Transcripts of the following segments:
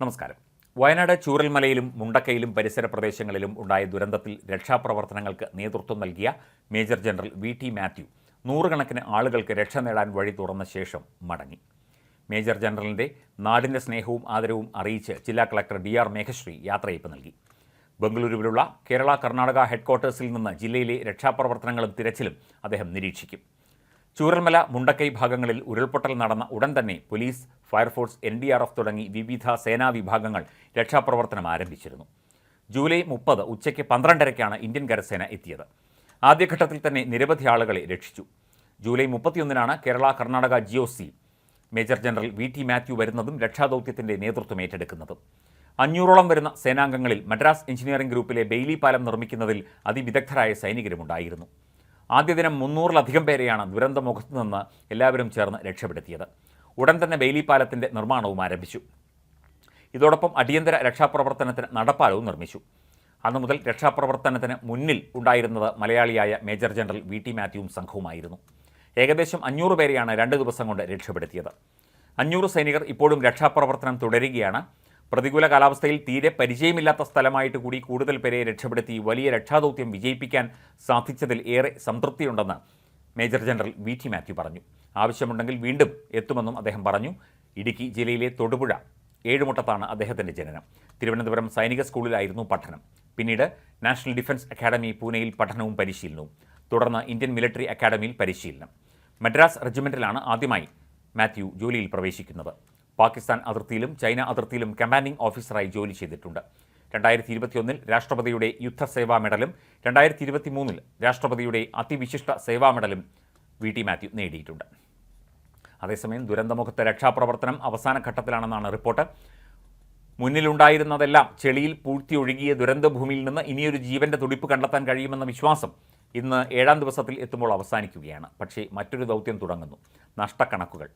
നമസ്കാരം. വയനാട് ചൂരൽമലയിലും മുണ്ടക്കയിലും പരിസര പ്രദേശങ്ങളിലും ഉണ്ടായ ദുരന്തത്തിൽ രക്ഷാപ്രവർത്തനങ്ങൾക്ക് നേതൃത്വം നൽകിയ Major General V T Mathew നൂറുകണക്കിന് ആളുകൾക്ക് രക്ഷ നേടാൻ വഴി തുറന്ന ശേഷം മടങ്ങി. മേജർ ജനറലിന്റെ നാടിന്റെ സ്നേഹവും ആദരവും അറിയിച്ച് ജില്ലാ കളക്ടർ ഡി ആർ മേഘശ്രീ യാത്രയയപ്പ് നൽകി. ബംഗളൂരുവിലുള്ള കേരള കർണാടക ഹെഡ്ക്വാർട്ടേഴ്സിൽ നിന്ന് ജില്ലയിലെ രക്ഷാപ്രവർത്തനങ്ങളും തിരച്ചിലും അദ്ദേഹം നിരീക്ഷിക്കും. ചൂരൽമല മുണ്ടക്കൈ ഭാഗങ്ങളിൽ ഉരുൾപൊട്ടൽ നടന്ന ഉടൻ തന്നെ police fire force N D R F തുടങ്ങി വിവിധ സേനാ വിഭാഗങ്ങൾ രക്ഷാപ്രവർത്തനം ആരംഭിച്ചിരുന്നു. ജൂലൈ മുപ്പത് ഉച്ചയ്ക്ക് പന്ത്രണ്ടരയ്ക്കാണ് ഇന്ത്യൻ കരസേന എത്തിയത്. ആദ്യഘട്ടത്തിൽ തന്നെ നിരവധി ആളുകളെ രക്ഷിച്ചു. July മുപ്പത്തിയൊന്നിനാണ് Kerala Karnataka G O C Major General V T Mathew വരുന്നതും രക്ഷാദൗത്യത്തിന്റെ നേതൃത്വം ഏറ്റെടുക്കുന്നതും. അഞ്ഞൂറോളം വരുന്ന സേനാംഗങ്ങളിൽ മദ്രാസ് എഞ്ചിനീയറിംഗ് ഗ്രൂപ്പിലെ ബെയ്ലി പാലം നിർമ്മിക്കുന്നതിൽ അതിവിദഗ്ധരായ സൈനികരുമുണ്ടായിരുന്നു. ആദ്യ ദിനം മുന്നൂറിലധികം പേരെയാണ് ദുരന്തമുഖത്തു നിന്ന് എല്ലാവരും ചേർന്ന് രക്ഷപ്പെടുത്തിയത്. ഉടൻ തന്നെ ബെയിലി പാലത്തിന്റെ നിർമ്മാണവും ആരംഭിച്ചു. ഇതോടൊപ്പം അടിയന്തര രക്ഷാപ്രവർത്തനത്തിന് നടപ്പാലവും നിർമ്മിച്ചു. അന്നു മുതൽ രക്ഷാപ്രവർത്തനത്തിന് മുന്നിൽ ഉണ്ടായിരുന്നത് മലയാളിയായ മേജർ ജനറൽ വി ടി മാത്യുവും സംഘവുമായിരുന്നു. ഏകദേശം അഞ്ഞൂറ് പേരെയാണ് രണ്ട് ദിവസം കൊണ്ട് രക്ഷപ്പെടുത്തിയത്. അഞ്ഞൂറ് സൈനികർ ഇപ്പോഴും രക്ഷാപ്രവർത്തനം തുടരുകയാണ്. പ്രതികൂല കാലാവസ്ഥയിൽ തീരെ പരിചയമില്ലാത്ത സ്ഥലമായിട്ട് കൂടി കൂടുതൽ പേരെ രക്ഷപ്പെടുത്തി വലിയ രക്ഷാദൗത്യം വിജയിപ്പിക്കാൻ സാധിച്ചതിൽ ഏറെ സംതൃപ്തിയുണ്ടെന്ന് Major General V T Mathew പറഞ്ഞു. ആവശ്യമുണ്ടെങ്കിൽ വീണ്ടും എത്തുമെന്നും അദ്ദേഹം പറഞ്ഞു. ഇടുക്കി ജില്ലയിലെ തൊടുപുഴ ഏഴുമുട്ടത്താണ് അദ്ദേഹത്തിന്റെ ജനനം. തിരുവനന്തപുരം സൈനിക സ്കൂളിലായിരുന്നു പഠനം. പിന്നീട് നാഷണൽ ഡിഫൻസ് അക്കാദമി പൂനെയിൽ പഠനവും പരിശീലനവും. തുടർന്ന് ഇന്ത്യൻ മിലിറ്ററി അക്കാദമിയിൽ പരിശീലനം. മദ്രാസ് റെജിമെന്റിലാണ് ആദ്യമായി മാത്യു ജോലിയിൽ പ്രവേശിക്കുന്നത്. പാകിസ്ഥാൻ അതിർത്തിയിലും ചൈന അതിർത്തിയിലും കമാൻഡിംഗ് ഓഫീസറായി ജോലി ചെയ്തിട്ടുണ്ട്. രണ്ടായിരത്തി ഇരുപത്തിയൊന്നിൽ രാഷ്ട്രപതിയുടെ യുദ്ധസേവാ മെഡലും രണ്ടായിരത്തി ഇരുപത്തി മൂന്നിൽ രാഷ്ട്രപതിയുടെ അതിവിശിഷ്ട സേവാ മെഡലും വി ടി മാത്യു നേടിയിട്ടുണ്ട്. അതേസമയം ദുരന്തമുഖത്ത് രക്ഷാപ്രവർത്തനം അവസാന ഘട്ടത്തിലാണെന്നാണ് റിപ്പോർട്ട്. മുന്നിലുണ്ടായിരുന്നതെല്ലാം ചെളിയിൽ പൂഴ്ത്തിയൊഴുകിയ ദുരന്തഭൂമിയിൽ നിന്ന് ഇനിയൊരു ജീവന്റെ തുടിപ്പ് കണ്ടെത്താൻ കഴിയുമെന്ന വിശ്വാസം ഇന്ന് ഏഴാം ദിവസത്തിൽ എത്തുമ്പോൾ അവസാനിക്കുകയാണ്. പക്ഷേ മറ്റൊരു ദൗത്യം തുടങ്ങുന്നു. നഷ്ടക്കണക്കുകൾ.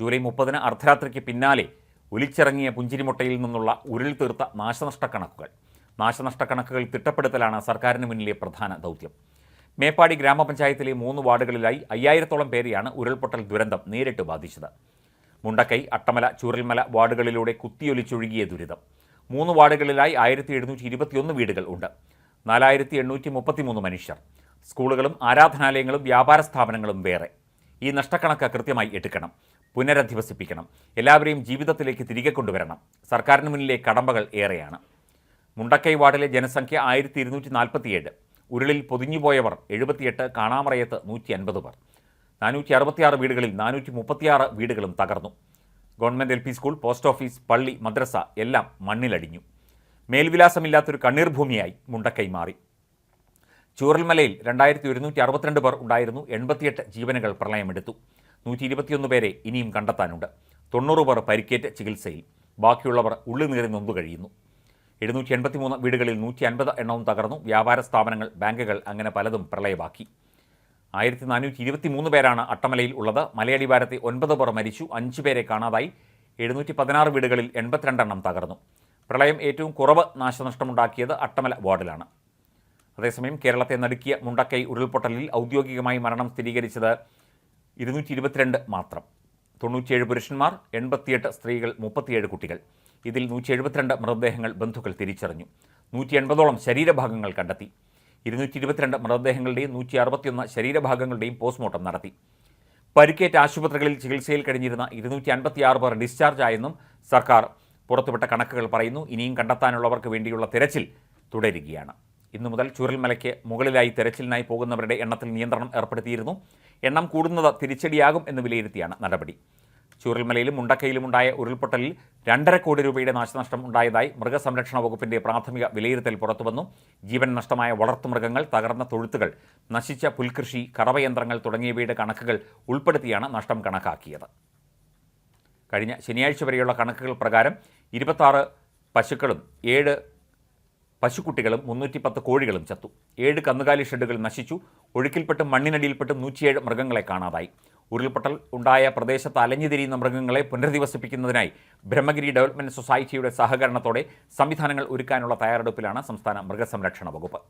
ജൂലൈ മുപ്പതിന് അർദ്ധരാത്രിക്ക് പിന്നാലെ ഒലിച്ചിറങ്ങിയ പുഞ്ചിരിമുട്ടയിൽ നിന്നുള്ള ഉരുൾ തീർത്ത നാശനഷ്ടക്കണക്കുകൾ. നാശനഷ്ടക്കണക്കുകൾ തിട്ടപ്പെടുത്തലാണ് സർക്കാരിന് മുന്നിലെ പ്രധാന ദൗത്യം. മേപ്പാടി ഗ്രാമപഞ്ചായത്തിലെ മൂന്ന് വാർഡുകളിലായി അയ്യായിരത്തോളം പേരെയാണ് ഉരുൾപൊട്ടൽ ദുരന്തം നേരിട്ട് ബാധിച്ചത്. മുണ്ടക്കൈ അട്ടമല ചൂരൽമല വാർഡുകളിലൂടെ കുത്തിയൊലിച്ചൊഴുകിയ ദുരിതം. മൂന്ന് വാർഡുകളിലായി ആയിരത്തി എഴുന്നൂറ്റി ഇരുപത്തിയൊന്ന് വീടുകൾ ഉണ്ട്. നാലായിരത്തി എണ്ണൂറ്റി മുപ്പത്തിമൂന്ന് മനുഷ്യർ. സ്കൂളുകളും ആരാധനാലയങ്ങളും വ്യാപാര സ്ഥാപനങ്ങളും വേറെ. ഈ നഷ്ടക്കണക്ക് കൃത്യമായി എടുക്കണം. പുനരധിവസിപ്പിക്കണം. എല്ലാവരെയും ജീവിതത്തിലേക്ക് തിരികെ കൊണ്ടുവരണം. സർക്കാരിന് മുന്നിലെ കടമ്പകൾ ഏറെയാണ്. മുണ്ടക്കൈ വാർഡിലെ ജനസംഖ്യ ആയിരത്തി ഇരുന്നൂറ്റി നാൽപ്പത്തിയേഴ് ഉരുളിൽ പൊതിഞ്ഞുപോയവർ എഴുപത്തിയെട്ട് കാണാമറയത്ത് നൂറ്റി അൻപത് പേർ. നാനൂറ്റി അറുപത്തിയാറ് വീടുകളിൽ നാനൂറ്റി മുപ്പത്തിയാറ് വീടുകളും തകർന്നു. Government L P school post office പള്ളി മദ്രസ എല്ലാം മണ്ണിലടിഞ്ഞു. മേൽവിലാസമില്ലാത്തൊരു കണ്ണീർ ഭൂമിയായി മുണ്ടക്കൈ മാറി. ചൂരൽമലയിൽ രണ്ടായിരത്തി ഒരുന്നൂറ്റി അറുപത്തിരണ്ട് പേർ ഉണ്ടായിരുന്നു. എൺപത്തിയെട്ട് ജീവനുകൾ പ്രളയമെടുത്തു. നൂറ്റി ഇരുപത്തിയൊന്ന് പേരെ ഇനിയും കണ്ടെത്താനുണ്ട്. തൊണ്ണൂറ് പേർ പരിക്കേറ്റ് ചികിത്സയിൽ. ബാക്കിയുള്ളവർ ഉള്ളുനീറി നൊന്തു കഴിയുന്നു. എഴുന്നൂറ്റി എൺപത്തി മൂന്ന് വീടുകളിൽ നൂറ്റി അൻപത് എണ്ണവും തകർന്നു. വ്യാപാര സ്ഥാപനങ്ങൾ ബാങ്കുകൾ അങ്ങനെ പലതും പ്രളയമാക്കി. ആയിരത്തി നാനൂറ്റി ഇരുപത്തി മൂന്ന് പേരാണ് അട്ടമലയിൽ ഉള്ളത്. മലയടിവാരത്തെ ഒൻപത് പേർ മരിച്ചു. അഞ്ച് പേരെ കാണാതായി. എഴുന്നൂറ്റി പതിനാറ് വീടുകളിൽ എൺപത്തിരണ്ടെണ്ണം തകർന്നു. പ്രളയം ഏറ്റവും കുറവ് നാശനഷ്ടമുണ്ടാക്കിയത് അട്ടമല വാർഡിലാണ്. അതേസമയം കേരളത്തെ നടുക്കിയ മുണ്ടക്കൈ ഉരുൾപൊട്ടലിൽ ഔദ്യോഗികമായി മരണം സ്ഥിരീകരിച്ചത് ഇരുന്നൂറ്റി ഇരുപത്തിരണ്ട് മാത്രം. തൊണ്ണൂറ്റിയേഴ് പുരുഷന്മാർ എൺപത്തിയെട്ട് സ്ത്രീകൾ മുപ്പത്തിയേഴ് കുട്ടികൾ. ഇതിൽ നൂറ്റി എഴുപത്തിരണ്ട് മൃതദേഹങ്ങൾ ബന്ധുക്കൾ തിരിച്ചറിഞ്ഞു. നൂറ്റി എൺപതോളം ശരീരഭാഗങ്ങൾ കണ്ടെത്തി. ഇരുന്നൂറ്റി ഇരുപത്തിരണ്ട് മൃതദേഹങ്ങളുടെയും നൂറ്റി അറുപത്തിയൊന്ന് ശരീരഭാഗങ്ങളുടെയും പോസ്റ്റ്മോർട്ടം നടത്തി. പരിക്കേറ്റ ആശുപത്രികളിൽ ചികിത്സയിൽ കഴിഞ്ഞിരുന്ന ഇരുന്നൂറ്റി അൻപത്തിയാറ് പേർ ഡിസ്ചാർജ് ആയെന്നും സർക്കാർ പുറത്തുവിട്ട കണക്കുകൾ പറയുന്നു. ഇനിയും കണ്ടെത്താനുള്ളവർക്ക് വേണ്ടിയുള്ള തിരച്ചിൽ തുടരുകയാണ്. ഇന്നു മുതൽ ചുരൽമലയ്ക്ക് മുകളിലായി തെരച്ചിലിനായി പോകുന്നവരുടെ എണ്ണത്തിൽ നിയന്ത്രണം ഏർപ്പെടുത്തിയിരുന്നു. എണ്ണം കൂടുന്നത് തിരിച്ചടിയാകും എന്ന് വിലയിരുത്തിയാണ് നടപടി. ചൂരൽമലയിലും മുണ്ടക്കയിലും ഉണ്ടായ ഉരുൾപൊട്ടലിൽ രണ്ടര കോടി രൂപയുടെ നാശനഷ്ടം ഉണ്ടായതായി മൃഗസംരക്ഷണ വകുപ്പിന്റെ പ്രാഥമിക വിലയിരുത്തൽ പുറത്തുവന്നു. ജീവൻ നഷ്ടമായ വളർത്തുമൃഗങ്ങൾ തകർന്ന തൊഴുത്തുകൾ നശിച്ച പുൽകൃഷി കറവയന്ത്രങ്ങൾ തുടങ്ങിയവയുടെ കണക്കുകൾ ഉൾപ്പെടുത്തിയാണ് നഷ്ടം കണക്കാക്കിയത്. കഴിഞ്ഞ ശനിയാഴ്ച വരെയുള്ള കണക്കുകൾ പ്രകാരം ഇരുപത്താറ് പശുക്കളും ഏഴ് പശുക്കുട്ടികളും മുന്നൂറ്റി പത്ത് കോഴികളും ചത്തു. ഏഴ് കന്നുകാലി ഷെഡുകൾ നശിച്ചു. ഒഴുക്കിൽപ്പെട്ടും മണ്ണിനടിയിൽപ്പെട്ടും നൂറ്റിയേഴ് മൃഗങ്ങളെ കാണാതായി. ഉരുൾപൊട്ടൽ ഉണ്ടായ പ്രദേശത്ത് അലഞ്ഞുതിരിയുന്ന മൃഗങ്ങളെ പുനരധിവസിപ്പിക്കുന്നതിനായി ബ്രഹ്മഗിരി ഡെവലപ്മെന്റ് സൊസൈറ്റിയുടെ സഹകരണത്തോടെ സംവിധാനങ്ങൾ ഒരുക്കാനുള്ള തയ്യാറെടുപ്പിലാണ് സംസ്ഥാന മൃഗസംരക്ഷണ വകുപ്പ്.